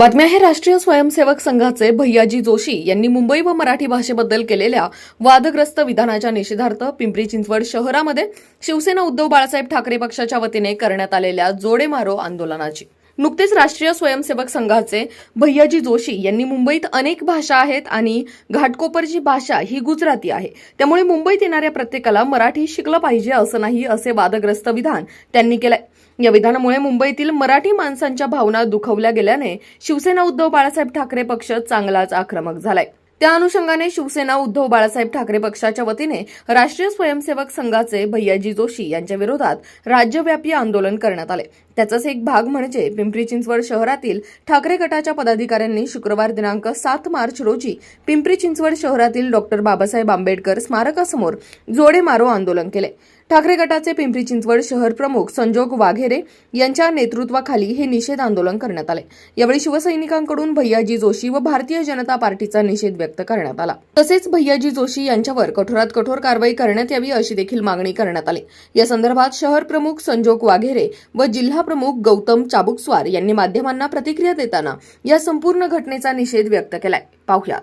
बातमी आहे राष्ट्रीय स्वयंसेवक संघाचे भैयाजी जोशी यांनी मुंबई व मराठी भाषेबद्दल केलेल्या वादग्रस्त विधानाच्या निषेधार्थ पिंपरी चिंचवड शहरामध्ये शिवसेना उद्धव बाळासाहेब ठाकरे पक्षाच्या वतीने करण्यात आलेल्या जोडे मारो आंदोलनाची. नुकतेच राष्ट्रीय स्वयंसेवक संघाचे भैयाजी जोशी यांनी मुंबईत अनेक भाषा आहेत आणि घाटकोपरची भाषा ही गुजराती आहे. त्यामुळे मुंबईत येणाऱ्या प्रत्येकाला मराठी शिकलं पाहिजे असं नाही असे वादग्रस्त विधान त्यांनी केलंय. या विधानामुळे मुंबईतील मराठी माणसांच्या भावना दुखवल्या गेल्याने शिवसेना उद्धव बाळासाहेब ठाकरे पक्ष चांगलाच आक्रमक झालाय. त्या अनुषंगाने शिवसेना उद्धव बाळासाहेब ठाकरे पक्षाच्या वतीने राष्ट्रीय स्वयंसेवक संघाचे भैयाजी जोशी यांच्या विरोधात राज्यव्यापी आंदोलन करण्यात आले. त्याचाच एक भाग म्हणजे पिंपरी चिंचवड शहरातील ठाकरे गटाच्या पदाधिकाऱ्यांनी शुक्रवार दिनांक सात मार्च रोजी पिंपरी चिंचवड शहरातील डॉक्टर बाबासाहेब आंबेडकर स्मारकासमोर जोडे मारो आंदोलन केले. ठाकरे गटाचे पिंपरी चिंचवड शहर प्रमुख संजोग वाघेरे यांच्या नेतृत्वाखाली हे निषेध आंदोलन करण्यात आले. यावेळी शिवसैनिकांकडून भैयाजी जोशी व भारतीय जनता पार्टीचा निषेध व्यक्त करण्यात आला. तसेच भैयाजी जोशी यांच्यावर कठोरात कठोर कारवाई करण्यात यावी अशी देखील मागणी करण्यात आली. या संदर्भात शहर प्रमुख संजोग वाघेरे व जिल्हा प्रमुख गौतम चाबुकस्वार यांनी माध्यमांना प्रतिक्रिया देताना या संपूर्ण घटनेचा निषेध व्यक्त केलाय. पाहुयात.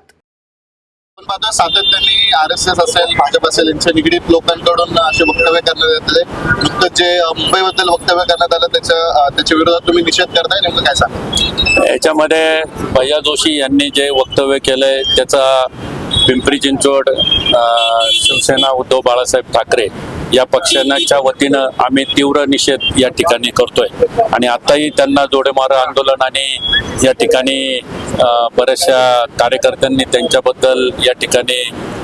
आपण पाहतो सातत्याने आर एस एस असेल भाजप असेल यांच्या निगडीत लोकांकडून असे वक्तव्य करण्यात येतले नुकतंच जे मुंबईबद्दल वक्तव्य करण्यात आलं त्याच्या त्याच्या विरोधात तुम्ही निषेध करताय नेमकं काय सांगा याच्यामध्ये भैया जोशी यांनी जे वक्तव्य केलंय त्याचा पिंपरी चिंचवड शिवसेना उद्धव बाळासाहेब ठाकरे या पक्षांच्या वतीनं आम्ही तीव्र निषेध या ठिकाणी करतोय. आणि आताही त्यांना जोडेमार आंदोलन आणि या ठिकाणी बऱ्याचशा कार्यकर्त्यांनी त्यांच्याबद्दल या ठिकाणी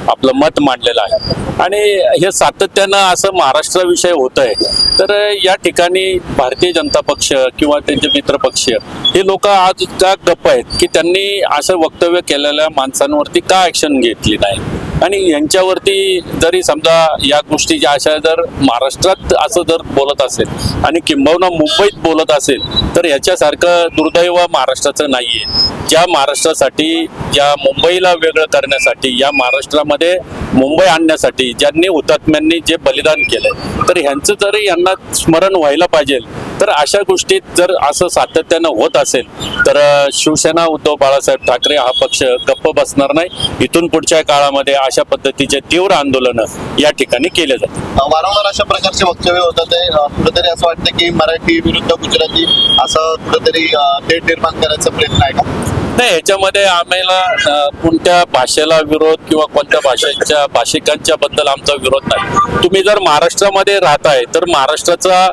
आपलं मत मांडलेलं आहे. आणि हे सातत्यानं असं महाराष्ट्राविषयी होत आहे तर या ठिकाणी भारतीय जनता पक्ष किंवा त्यांचे मित्र पक्ष हे लोक आज का गप्प आहेत? की त्यांनी असं वक्तव्य केलेल्या माणसांवरती का ऍक्शन घेतली नाही? आणि यांच्यावरती जरी समजा या गोष्टी ज्या अशा जर महाराष्ट्रात असं जर बोलत असेल आणि किंबहुना मुंबईत बोलत असेल तर याच्यासारखं दुर्दैव महाराष्ट्राचं नाहीये. ज्या महाराष्ट्रासाठी या मुंबईला वेगळं करण्यासाठी या महाराष्ट्रामध्ये मुंबई आणण्यासाठी ज्यांनी हुतात्म्यांनी जे बलिदान केलंय तर ह्यांचं जरी यांना स्मरण व्हायला पाहिजे तर अशा गोष्टीत जर असं सातत्यानं होत असेल तर शिवसेना उद्धव बाळासाहेब ठाकरे हा पक्ष गप्प बसणार नाही. इथून पुढच्या काळामध्ये अशा पद्धतीचे तीव्र आंदोलनं या ठिकाणी केले जातील. अ, वारंवार अशा प्रकारचे वक्तव्य होतात कुठेतरी असं वाटतं की मराठी विरुद्ध गुजराती असं कुठेतरी तेढ निर्माण करायचा प्रयत्न आहे का? नाही याच्यामध्ये आम्हाला कोणत्या भाषेला विरोध किंवा कोणत्या भाषेच्या भाषिकांच्या बद्दल आमचा विरोध नाही. तुम्ही जर महाराष्ट्रामध्ये राहताय तर महाराष्ट्राचा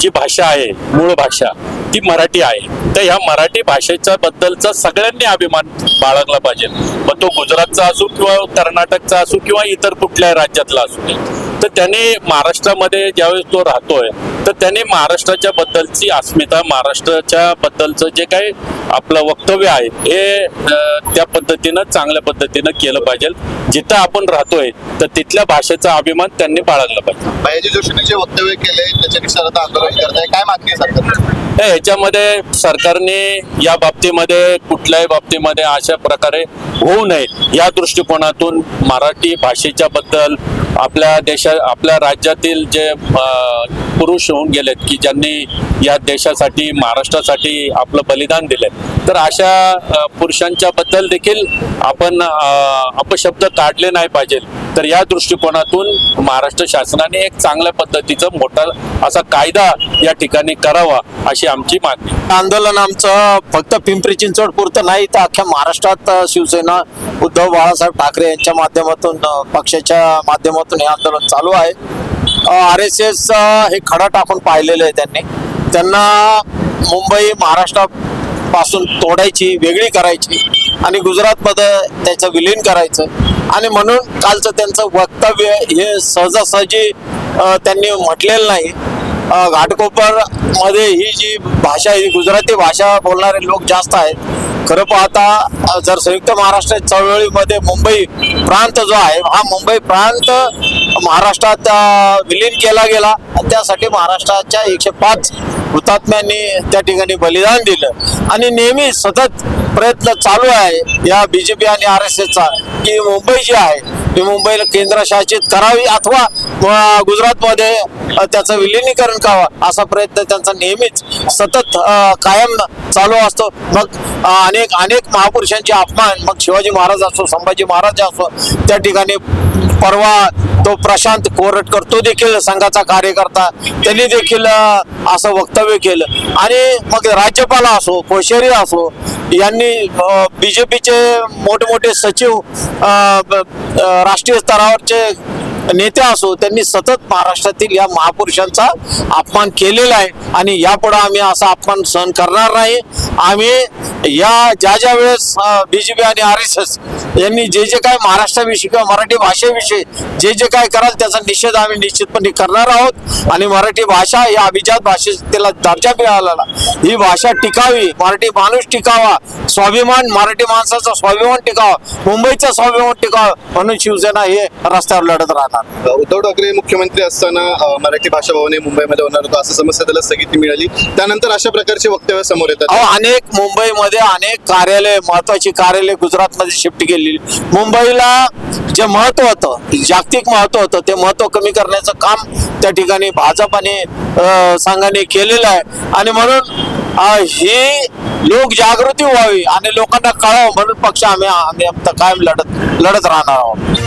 जी भाषा आहे मूळ भाषा ती मराठी आहे. तर ह्या मराठी भाषेच्या बद्दलचा सगळ्यांनी अभिमान बाळगला पाहिजे. मग तो गुजरातचा असो किंवा कर्नाटकचा असो किंवा इतर कुठल्याही राज्यातला असू दे. तर त्याने महाराष्ट्रामध्ये ज्यावेळेस तो राहतोय तर त्याने महाराष्ट्राच्या बद्दलची अस्मिता महाराष्ट्राच्या बद्दलचं जे काही आपलं वक्तव्य आहे हे त्या पद्धतीनं चांगल्या पद्धतीनं केलं पाहिजे. जिथं आपण राहतोय तर तिथल्या भाषेचा अभिमान त्यांनी बाळगला पाहिजे. भैयाजी जोशीने जे वक्तव्य केले त्याच्या निषेधार्थ आता आंदोलन करताय. काय मागणी? तर ह्याच्यामध्ये सरकारने या बाबतीमध्ये कुठल्याही बाबतीमध्ये अशा प्रकारे होऊ नये. या दृष्टिकोनातून मराठी भाषेच्या बद्दल आपल्या देशा आपल्या राज्यातील जे पुरुष होऊन गेलेत की ज्यांनी या देशासाठी महाराष्ट्रासाठी आपलं बलिदान दिलंय. तर अशा पुरुषांच्या बद्दल देखील आपण अपशब्द काढले नाही पाहिजे. तर या दृष्टिकोनातून महाराष्ट्र शासनाने एक चांगल्या पद्धतीचं मोठा असा कायदा या ठिकाणी करावा अशी आमची मागणी. आंदोलन आमचं फक्त पिंपरी चिंचवड पुरतं नाही तर अख्ख्या महाराष्ट्रात शिवसेना उद्धव बाळासाहेब ठाकरे यांच्या माध्यमातून पक्षाच्या माध्यमातून हे आंदोलन चालू आहे. आर एस एस हे खडा टाकून पाहिलेलं आहे त्यांनी. त्यांना मुंबई महाराष्ट्रापासून तोडायची वेगळी करायची आणि गुजरातमध्ये त्याचं विलीन करायचं. आणि म्हणून कालचं त्यांचं वक्तव्य हे सहजासहजी त्यांनी म्हटलेलं नाही. घाटकोपरमध्ये ही जी भाषा आहे ही गुजराती भाषा बोलणारे लोक जास्त आहेत. खरं पाहता जर संयुक्त महाराष्ट्र चळवळीमध्ये मुंबई प्रांत जो आहे हा मुंबई प्रांत महाराष्ट्रात विलीन केला गेला. आणि त्यासाठी महाराष्ट्राच्या एकशे पाच हुतात्म्यांनी त्या ठिकाणी बलिदान दिलं. आणि नेहमी सतत प्रयत्न चालू आहे या बीजेपी आणि आर एस एसचा की मुंबई जी आहे ती मुंबईला केंद्रशासित करावी अथवा गुजरातमध्ये त्याचं विलिनीकरण करावं असा प्रयत्न त्यांचा नेहमीच सतत कायम चालू असतो. मग अनेक अनेक महापुरुषांचे अपमान मग शिवाजी महाराज असो संभाजी महाराज असो त्या ठिकाणी परवा तो प्रशांत कोरटकर तो देखील संघाचा कार्यकर्ता त्यांनी देखील असं वक्तव्य केलं. आणि मग राज्यपाल असो कोश्यारी असो यांनी बीजेपीचे मोठमोठे सचिव ब- राष्ट्रीय स्तरावरचे नेते असो त्यांनी सतत महाराष्ट्रातील या महापुरुषांचा अपमान केलेला आहे. आणि यापुढे आम्ही असा अपमान सहन करणार नाही. आम्ही या ज्या ज्या वेळेस बीजेपी आणि आर एस एस यांनी जे जे काय महाराष्ट्राविषयी किंवा मराठी भाषेविषयी जे जे काय कराल त्याचा निषेध आम्ही निश्चितपणे करणार आहोत. आणि मराठी भाषा या अभिजात भाषेला दर्जा मिळालेला. ही भाषा टिकावी मराठी माणूस टिकावा स्वाभिमान मराठी माणसाचा स्वाभिमान टिकावा मुंबईचा स्वाभिमान टिकावा म्हणून शिवसेना हे रस्त्यावर लढत राहणार उद्धव ठाकरे मुख्यमंत्री असताना मराठी भाषा भवन मुंबईमध्ये होणार होतं असं समस्या त्याला स्थगिती मिळाली. त्यानंतर अशा प्रकारचे वक्तव्य समोर येतात. अनेक मुंबईमध्ये अनेक कार्यालय महत्वाची कार्यालय गुजरातमध्ये शिफ्ट केलेली. मुंबईला जे महत्त्व होतं जागतिक महत्त्व होतं ते महत्त्व कमी करण्याचं काम त्या ठिकाणी भाजपाने संघाने केलेलं आहे. आणि म्हणून ही लोक जागृती व्हावी आणि लोकांना कळावं म्हणून पक्ष आम्ही आम्ही आता कायम लढत लढत राहणार आहोत.